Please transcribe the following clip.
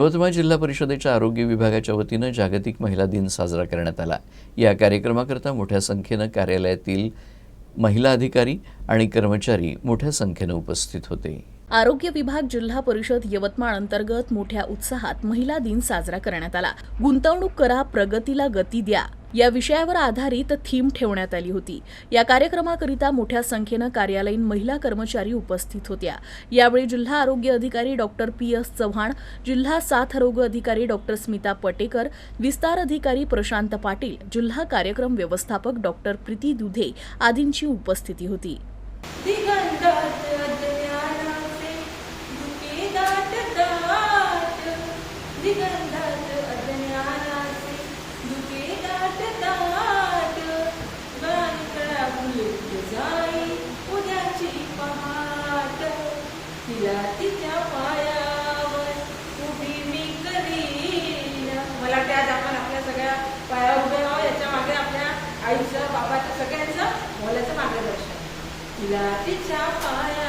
यवतमाळ जिल्हा परिषदेच्या आरोग्य विभागाच्या वतीनं जागतिक महिला दिन साजरा करण्यात आला. या कार्यक्रमाकरता मोठ्या संख्येनं कार्यालयातील महिला अधिकारी आणि कर्मचारी मोठ्या संख्येनं उपस्थित होते. आरोग्य विभाग जिल्हा परिषद यवतमाळ अंतर्गत मोठ्या उत्साहात महिला दिन साजरा करण्यात आला. गुंतवणूक करा प्रगतीला गती द्या. या विषयावर आधारित थीम ठेवण्यात आली होती. या कार्यक्रमाकरिता मोठ्या संख्येनं कार्यालयीन महिला कर्मचारी उपस्थित होत्या. यावेळी जिल्हा आरोग्य अधिकारी डॉक्टर पी एस चव्हाण जिल्हा साथरोग अधिकारी डॉक्टर स्मिता पटेकर विस्तार अधिकारी प्रशांत पाटील जिल्हा कार्यक्रम व्यवस्थापक डॉक्टर प्रीती दुधे आदींची उपस्थिती होती. जाई उद्याची पहाट. तिला तिच्या पायावर उभी मी करीन. मला वाटतं आज आपण आपल्या सगळ्या पायावर उभे राहावं याच्या मागे आपल्या आईचं बाबाचं सगळ्यांचं मोलाचं मार्गदर्शन. तिला तिच्या पाया